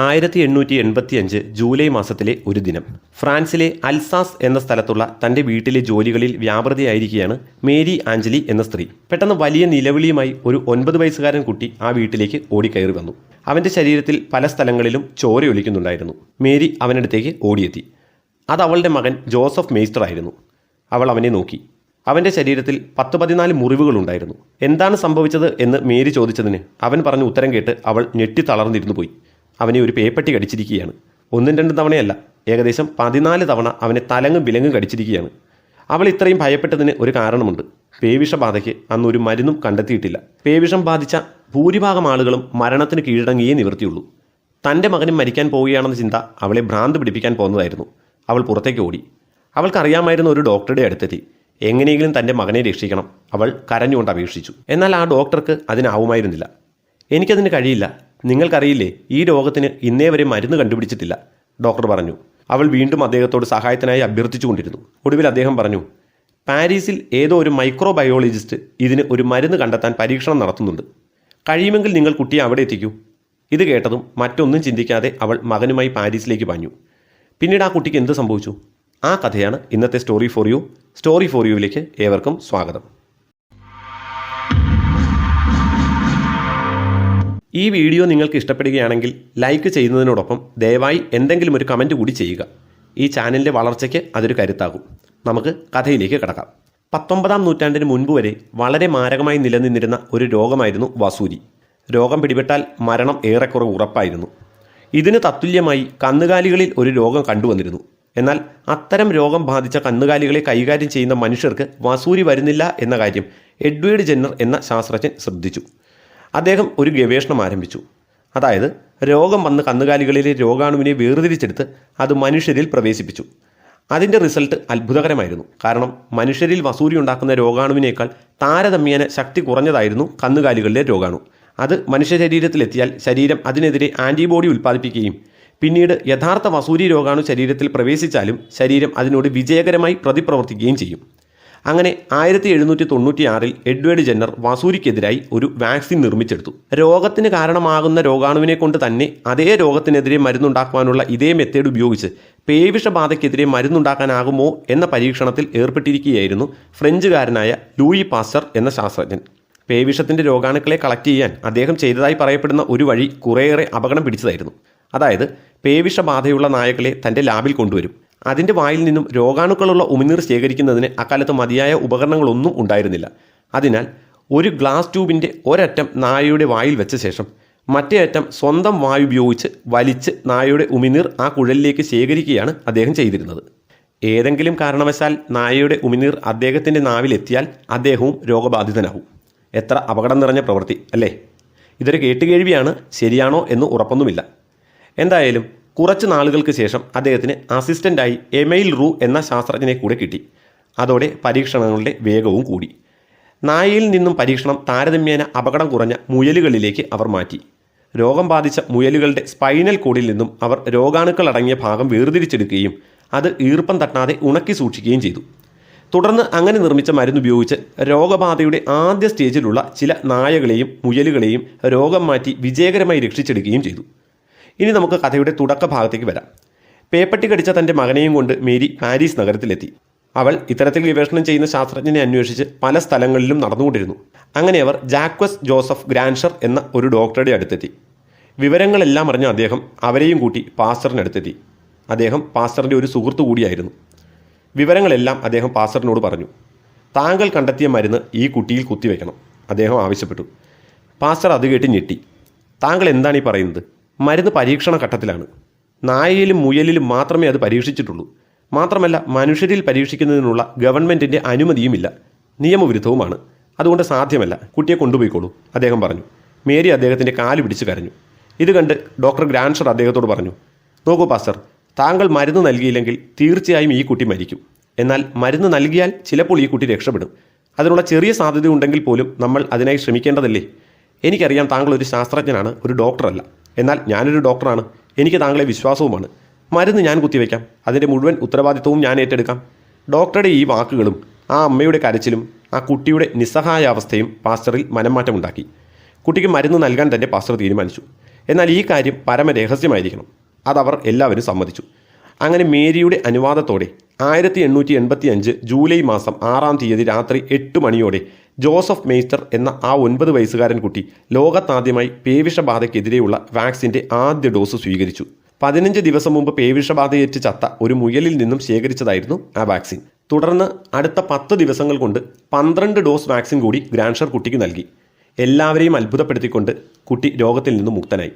ആയിരത്തി എണ്ണൂറ്റി എൺപത്തി അഞ്ച് ജൂലൈ മാസത്തിലെ ഒരു ദിനം. ഫ്രാൻസിലെ അൽസാസ് എന്ന സ്ഥലത്തുള്ള തന്റെ വീട്ടിലെ ജോലികളിൽ വ്യാപൃതയായിരിക്കുകയാണ് മേരി ആഞ്ചലി എന്ന സ്ത്രീ. പെട്ടെന്ന് വലിയ നിലവിളിയുമായി ഒരു ഒൻപത് വയസ്സുകാരൻ കുട്ടി ആ വീട്ടിലേക്ക് ഓടിക്കയറി വന്നു. അവന്റെ ശരീരത്തിൽ പല സ്ഥലങ്ങളിലും ചോരയൊലിക്കുന്നുണ്ടായിരുന്നു മേരി അവനടുത്തേക്ക് ഓടിയെത്തി. അത് അവളുടെ മകൻ ജോസഫ് മേസ്റ്റർ ആയിരുന്നു. അവൾ അവനെ നോക്കി. അവന്റെ ശരീരത്തിൽ പത്ത് പതിനാല് മുറിവുകളുണ്ടായിരുന്നു. എന്താണ് സംഭവിച്ചത് എന്ന് മേരി ചോദിച്ചതിന് അവൻ പറഞ്ഞ ഉത്തരം കേട്ട് അവൾ ഞെട്ടി തളർന്നിരുന്നു പോയി. അവനെ ഒരു പേപ്പട്ടി കടിച്ചിരിക്കുകയാണ്. ഒന്നും രണ്ടും തവണയല്ല. ഏകദേശം പതിനാല് തവണ അവനെ തലങ്ങും വിലങ്ങും കടിച്ചിരിക്കുകയാണ്. അവൾ ഇത്രയും ഭയപ്പെട്ടതിന് ഒരു കാരണമുണ്ട്. പേവിഷബാധയ്ക്ക് അന്ന് ഒരു മരുന്നും കണ്ടെത്തിയിട്ടില്ല. പേവിഷം ബാധിച്ച ഭൂരിഭാഗം ആളുകളും മരണത്തിന് കീഴടങ്ങിയേ നിവൃത്തിയുള്ളൂ. തന്റെ മകനും മരിക്കാൻ പോവുകയാണെന്ന ചിന്ത അവളെ ഭ്രാന്ത് പിടിപ്പിക്കാൻ പോകുന്നതായിരുന്നു അവൾ പുറത്തേക്ക് ഓടി. അവൾക്കറിയാമായിരുന്ന ഒരു ഡോക്ടറുടെ അടുത്തെത്തി. എങ്ങനെയെങ്കിലും തന്റെ മകനെ രക്ഷിക്കണം. അവൾ കരഞ്ഞുകൊണ്ട് അപേക്ഷിച്ചു. എന്നാൽ ആ ഡോക്ടർക്ക് അതിനാവുമായിരുന്നില്ല എനിക്കതിന് കഴിയില്ല. നിങ്ങൾക്കറിയില്ലേ ഈ രോഗത്തിന് ഇന്നേ വരെ മരുന്ന് കണ്ടുപിടിച്ചിട്ടില്ല ഡോക്ടർ പറഞ്ഞു. അവൾ വീണ്ടും അദ്ദേഹത്തോട് സഹായത്തിനായി അഭ്യർത്ഥിച്ചുകൊണ്ടിരുന്നു. ഒടുവിൽ അദ്ദേഹം പറഞ്ഞു പാരീസിൽ ഏതോ ഒരു മൈക്രോബയോളജിസ്റ്റ് ഇതിന് ഒരു മരുന്ന് കണ്ടെത്താൻ പരീക്ഷണം നടത്തുന്നുണ്ട്. കഴിയുമെങ്കിൽ നിങ്ങൾ കുട്ടിയെ അവിടെ എത്തിക്കൂ. ഇത് കേട്ടതും മറ്റൊന്നും ചിന്തിക്കാതെ അവൾ മകനുമായി പാരീസിലേക്ക് പാഞ്ഞു. പിന്നീട് ആ കുട്ടിക്ക് എന്ത് സംഭവിച്ചു? ആ കഥയാണ് ഇന്നത്തെ story for you. Story for യുവിലേക്ക് ഏവർക്കും സ്വാഗതം. ഈ വീഡിയോ നിങ്ങൾക്ക് ഇഷ്ടപ്പെടുകയാണെങ്കിൽ ലൈക്ക് ചെയ്യുന്നതിനോടൊപ്പം ദയവായി എന്തെങ്കിലും ഒരു കമന്റ് കൂടി ചെയ്യുക. ഈ ചാനലിന്റെ വളർച്ചയ്ക്ക് അതൊരു കരുത്താകും. നമുക്ക് കഥയിലേക്ക് കടക്കാം. പത്തൊമ്പതാം നൂറ്റാണ്ടിന് മുൻപ് വരെ വളരെ മാരകമായി നിലനിന്നിരുന്ന ഒരു രോഗമായിരുന്നു വസൂരി. രോഗം പിടിപെട്ടാൽ മരണം ഏറെക്കുറെ ഉറപ്പായിരുന്നു. ഇതിന് തത്തുല്യമായി കന്നുകാലികളിൽ ഒരു രോഗം കണ്ടുവന്നിരുന്നു. എന്നാൽ അത്തരം രോഗം ബാധിച്ച കന്നുകാലികളെ കൈകാര്യം ചെയ്യുന്ന മനുഷ്യർക്ക് വസൂരി വരുന്നില്ല എന്ന കാര്യം എഡ്വേർഡ് ജെന്നർ എന്ന ശാസ്ത്രജ്ഞൻ ശ്രദ്ധിച്ചു. അദ്ദേഹം ഒരു ഗവേഷണം ആരംഭിച്ചു. അതായത് രോഗം വന്ന് കന്നുകാലികളിലെ രോഗാണുവിനെ വേർതിരിച്ചെടുത്ത് അത് മനുഷ്യരിൽ പ്രവേശിപ്പിച്ചു. അതിന്റെ റിസൾട്ട് അത്ഭുതകരമായിരുന്നു. കാരണം മനുഷ്യരിൽ വസൂരി ഉണ്ടാക്കുന്ന രോഗാണുവിനേക്കാൾ താരതമ്യേന ശക്തി കുറഞ്ഞതായിരുന്നു കന്നുകാലികളിലെ രോഗാണു. അത് മനുഷ്യ ശരീരത്തിലെത്തിയാൽ ശരീരം അതിനെതിരെ ആന്റിബോഡി ഉൽപ്പാദിപ്പിക്കുകയും പിന്നീട് യഥാർത്ഥ വസൂരി രോഗാണു ശരീരത്തിൽ പ്രവേശിച്ചാലും ശരീരം അതിനോട് വിജയകരമായി പ്രതിപ്രവർത്തിക്കുകയും ചെയ്യും. അങ്ങനെ ആയിരത്തി എഴുന്നൂറ്റി തൊണ്ണൂറ്റി ആറിൽ എഡ്വേർഡ് ജെന്നർ വസൂരിക്കെതിരായി ഒരു വാക്സിൻ നിർമ്മിച്ചെടുത്തു. രോഗത്തിന് കാരണമാകുന്ന രോഗാണുവിനെ കൊണ്ട് തന്നെ അതേ രോഗത്തിനെതിരെ മരുന്നുണ്ടാക്കുവാനുള്ള ഇതേ മെത്തേഡ് ഉപയോഗിച്ച് പേവിഷബാധയ്ക്കെതിരെ മരുന്നുണ്ടാക്കാനാകുമോ എന്ന പരീക്ഷണത്തിൽ ഏർപ്പെട്ടിരിക്കുകയായിരുന്നു ഫ്രഞ്ചുകാരനായ ലൂയി പാസ്റ്റർ എന്ന ശാസ്ത്രജ്ഞൻ. പേവിഷത്തിന്റെ രോഗാണുക്കളെ കളക്ട് ചെയ്യാൻ അദ്ദേഹം ചെയ്തതായി പറയപ്പെടുന്ന ഒരു വഴി കുറേയേറെ അപകടം പിടിച്ചതായിരുന്നു. അതായത് പേവിഷബാധയുള്ള നായകളെ തന്റെ ലാബിൽ കൊണ്ടുവരും. അതിന്റെ വായിൽ നിന്നും രോഗാണുക്കളുള്ള ഉമിനീർ ശേഖരിക്കുന്നതിന് അക്കാലത്ത് മതിയായ ഉപകരണങ്ങളൊന്നും ഉണ്ടായിരുന്നില്ല. അതിനാൽ ഒരു ഗ്ലാസ് ട്യൂബിന്റെ ഒരറ്റം നായയുടെ വായിൽ വെച്ച ശേഷം മറ്റേ അറ്റം സ്വന്തം വായു ഉപയോഗിച്ച് വലിച്ച് നായയുടെ ഉമിനീർ ആ കുഴലിലേക്ക് ശേഖരിക്കുകയാണ് അദ്ദേഹം ചെയ്തിരുന്നത്. ഏതെങ്കിലും കാരണവശാൽ നായയുടെ ഉമിനീർ അദ്ദേഹത്തിന്റെ നാവിലെത്തിയാൽ അദ്ദേഹവും രോഗബാധിതനാകും എത്ര അപകടം നിറഞ്ഞ പ്രവൃത്തി അല്ലേ? ഇതൊരു കേട്ടുകേഴ്വിയാണ് ശരിയാണോ എന്ന് ഉറപ്പൊന്നുമില്ല. എന്തായാലും കുറച്ച് നാളുകൾക്ക് ശേഷം അദ്ദേഹത്തിന് അസിസ്റ്റന്റായി എമൈൽ റൂ എന്ന ശാസ്ത്രജ്ഞനെ കൂടെ കിട്ടി. അതോടെ പരീക്ഷണങ്ങളുടെ വേഗവും കൂടി. നായയിൽ നിന്നും പരീക്ഷണം താരതമ്യേന അപകടം കുറഞ്ഞ മുയലുകളിലേക്ക് അവർ മാറ്റി. രോഗം ബാധിച്ച മുയലുകളുടെ സ്പൈനൽ കോഡിൽ നിന്നും അവർ രോഗാണുക്കൾ അടങ്ങിയ ഭാഗം വേർതിരിച്ചെടുക്കുകയും അത് ഈർപ്പം തട്ടാതെ ഉണക്കി സൂക്ഷിക്കുകയും ചെയ്തു. തുടർന്ന് അങ്ങനെ നിർമ്മിച്ച മരുന്നുപയോഗിച്ച് രോഗബാധയുടെ ആദ്യ സ്റ്റേജിലുള്ള ചില നായകളെയും മുയലുകളെയും രോഗം മാറ്റി വിജയകരമായി രക്ഷിച്ചെടുക്കുകയും ചെയ്തു. ഇനി നമുക്ക് കഥയുടെ തുടക്ക ഭാഗത്തേക്ക് വരാം. പേപ്പട്ടി കടിച്ച തന്റെ മകനെയും കൊണ്ട് മേരി പാരീസ് നഗരത്തിലെത്തി. അവൾ ഇത്തരത്തിൽ ഗവേഷണം ചെയ്യുന്ന ശാസ്ത്രജ്ഞനെ അന്വേഷിച്ച് പല സ്ഥലങ്ങളിലും നടന്നുകൊണ്ടിരുന്നു. അങ്ങനെ അവർ ജാക്വസ് ജോസഫ് ഗ്രാൻഷർ എന്ന ഒരു ഡോക്ടറുടെ അടുത്തെത്തി. വിവരങ്ങളെല്ലാം അറിഞ്ഞ അദ്ദേഹം അവരെയും കൂട്ടി പാസ്റ്ററിനടുത്തെത്തി. അദ്ദേഹം പാസ്റ്ററിന്റെ ഒരു സുഹൃത്തു കൂടിയായിരുന്നു. വിവരങ്ങളെല്ലാം അദ്ദേഹം പാസ്റ്ററിനോട് പറഞ്ഞു. താങ്കൾ കണ്ടെത്തിയ മരുന്ന് ഈ കുട്ടിയിൽ കുത്തിവെക്കണം. അദ്ദേഹം ആവശ്യപ്പെട്ടു. പാസ്റ്റർ അത് കേട്ട് ഞെട്ടി. താങ്കൾ എന്താണ് ഈ പറയുന്നത്? മരുന്ന് പരീക്ഷണ ഘട്ടത്തിലാണ്. നായയിലും മുയലിലും മാത്രമേ അത് പരീക്ഷിച്ചിട്ടുള്ളൂ. മാത്രമല്ല മനുഷ്യരിൽ പരീക്ഷിക്കുന്നതിനുള്ള ഗവൺമെന്റിന്റെ അനുമതിയുമില്ല. നിയമവിരുദ്ധവുമാണ്. അതുകൊണ്ട് സാധ്യമല്ല. കുട്ടിയെ കൊണ്ടുപോയിക്കോളൂ അദ്ദേഹം പറഞ്ഞു. മേരി അദ്ദേഹത്തിന്റെ കാൽ പിടിച്ച് കരഞ്ഞു. ഇത് കണ്ട് ഡോക്ടർ ഗ്രാൻഷർ അദ്ദേഹത്തോട് പറഞ്ഞു നോക്കൂ പാസ്റ്റർ താങ്കൾ മരുന്ന് നൽകിയില്ലെങ്കിൽ തീർച്ചയായും ഈ കുട്ടി മരിക്കും. എന്നാൽ മരുന്ന് നൽകിയാൽ ചിലപ്പോൾ ഈ കുട്ടി രക്ഷപ്പെടും. അതിനുള്ള ചെറിയ സാധ്യത ഉണ്ടെങ്കിൽ പോലും നമ്മൾ അതിനായി ശ്രമിക്കേണ്ടതല്ലേ? എനിക്കറിയാം താങ്കൾ ഒരു ശാസ്ത്രജ്ഞനാണ് ഒരു ഡോക്ടറല്ല. എന്നാൽ ഞാനൊരു ഡോക്ടറാണ്. എനിക്ക് താങ്കളെ വിശ്വാസവുമാണ്. മരുന്ന് ഞാൻ കുത്തിവെക്കാം അതിന്റെ മുഴുവൻ ഉത്തരവാദിത്വവും ഞാൻ ഏറ്റെടുക്കാം. ഡോക്ടറുടെ ഈ വാക്കുകളും ആ അമ്മയുടെ കരച്ചിലും ആ കുട്ടിയുടെ നിസ്സഹായാവസ്ഥയും പാസ്റ്ററിൽ മനംമാറ്റമുണ്ടാക്കി. കുട്ടിക്ക് മരുന്ന് നൽകാൻ തന്നെ പാസ്റ്റർ തീരുമാനിച്ചു. എന്നാൽ ഈ കാര്യം പരമരഹസ്യമായിരിക്കണം. അതവർ എല്ലാവരും സമ്മതിച്ചു. അങ്ങനെ മേരിയുടെ അനുവാദത്തോടെ ആയിരത്തി എണ്ണൂറ്റി എൺപത്തി അഞ്ച് ജൂലൈ മാസം ആറാം തീയതി രാത്രി എട്ട് മണിയോടെ ജോസഫ് മെയ്സ്റ്റർ എന്ന ആ ഒൻപത് വയസ്സുകാരൻ കുട്ടി ലോകത്താദ്യമായി പേവിഷബാധയ്ക്കെതിരെയുള്ള വാക്സിന്റെ ആദ്യ ഡോസ് സ്വീകരിച്ചു. പതിനഞ്ച് ദിവസം മുമ്പ് പേവിഷബാധയേറ്റ് ചത്ത ഒരു മുയലിൽ നിന്നും ശേഖരിച്ചതായിരുന്നു ആ വാക്സിൻ. തുടർന്ന് അടുത്ത പത്ത് ദിവസങ്ങൾ കൊണ്ട് പന്ത്രണ്ട് ഡോസ് വാക്സിൻ കൂടി ഗ്രാൻഷർ കുട്ടിക്ക് നൽകി. എല്ലാവരെയും അത്ഭുതപ്പെടുത്തിക്കൊണ്ട് കുട്ടി രോഗത്തിൽ നിന്നും മുക്തനായി.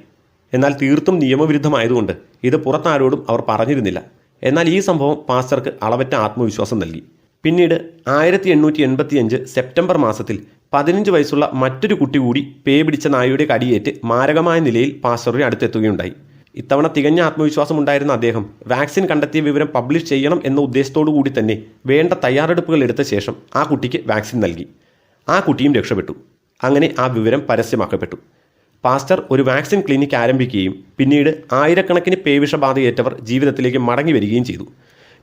എന്നാൽ തീർത്തും നിയമവിരുദ്ധമായതുകൊണ്ട് ഇത് പുറത്താരോടും അവർ പറഞ്ഞിരുന്നില്ല. എന്നാൽ ഈ സംഭവം പാസ്റ്റർക്ക് അളവറ്റ ആത്മവിശ്വാസം നൽകി. പിന്നീട് ആയിരത്തി എണ്ണൂറ്റി എൺപത്തിയഞ്ച് സെപ്റ്റംബർ മാസത്തിൽ പതിനഞ്ച് വയസ്സുള്ള മറ്റൊരു കുട്ടി കൂടി പേ പിടിച്ച നായയുടെ കടിയേറ്റ് മാരകമായ നിലയിൽ പാസ്റ്ററിന് അടുത്തെത്തുകയുണ്ടായി. ഇത്തവണ തികഞ്ഞ ആത്മവിശ്വാസം ഉണ്ടായിരുന്ന അദ്ദേഹം വാക്സിൻ കണ്ടെത്തിയ വിവരം പബ്ലിഷ് ചെയ്യണം എന്ന ഉദ്ദേശത്തോടു കൂടി തന്നെ വേണ്ട തയ്യാറെടുപ്പുകൾ എടുത്ത ശേഷം ആ കുട്ടിക്ക് വാക്സിൻ നൽകി. ആ കുട്ടിയും രക്ഷപ്പെട്ടു. അങ്ങനെ ആ വിവരം പരസ്യമാക്കപ്പെട്ടു. പാസ്റ്റർ ഒരു വാക്സിൻ ക്ലിനിക് ആരംഭിക്കുകയും പിന്നീട് ആയിരക്കണക്കിന് പേവിഷബാധയേറ്റവർ ജീവിതത്തിലേക്ക് മടങ്ങി വരികയും ചെയ്തു.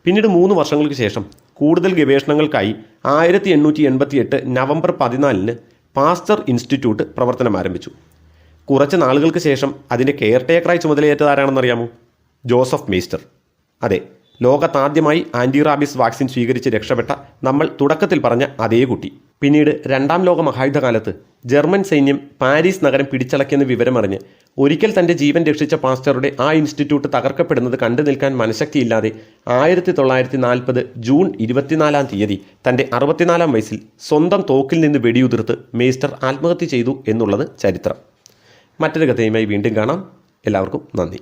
പിന്നീട് മൂന്ന് വർഷങ്ങൾക്ക് ശേഷം കൂടുതൽ ഗവേഷണങ്ങൾക്കായി ആയിരത്തി എണ്ണൂറ്റി എൺപത്തി എട്ട് നവംബർ പതിനാലിന് പാസ്റ്റർ ഇൻസ്റ്റിറ്റ്യൂട്ട് പ്രവർത്തനം ആരംഭിച്ചു. കുറച്ച് നാളുകൾക്ക് ശേഷം അതിന്റെ കെയർ ടേക്കറായി ചുമതലയേറ്റതാരാണെന്നറിയാമോ? ജോസഫ് മേസ്റ്റർ അതെ ലോകത്താദ്യമായി ആന്റിറാബിസ് വാക്സിൻ സ്വീകരിച്ച് രക്ഷപ്പെട്ട നമ്മൾ തുടക്കത്തിൽ പറഞ്ഞ അതേ കുട്ടി. പിന്നീട് രണ്ടാം ലോക മഹായുദ്ധകാലത്ത് ജർമ്മൻ സൈന്യം പാരീസ് നഗരം പിടിച്ചടക്കിയെന്ന് വിവരമറിഞ്ഞ് ഒരിക്കൽ തന്റെ ജീവൻ രക്ഷിച്ച പാസ്റ്ററുടെ ആ ഇൻസ്റ്റിറ്റ്യൂട്ട് തകർക്കപ്പെടുന്നത് കണ്ടു നിൽക്കാൻ മനഃശക്തിയില്ലാതെ ആയിരത്തി തൊള്ളായിരത്തി നാൽപ്പത് ജൂൺ ഇരുപത്തിനാലാം തീയതി തന്റെ അറുപത്തിനാലാം വയസ്സിൽ സ്വന്തം തോക്കിൽ നിന്ന് വെടിയുതിർത്ത് മേസ്റ്റർ ആത്മഹത്യ ചെയ്തു എന്നുള്ളത് ചരിത്രം. മറ്റൊരു കഥയുമായി വീണ്ടും കാണാം. എല്ലാവർക്കും നന്ദി.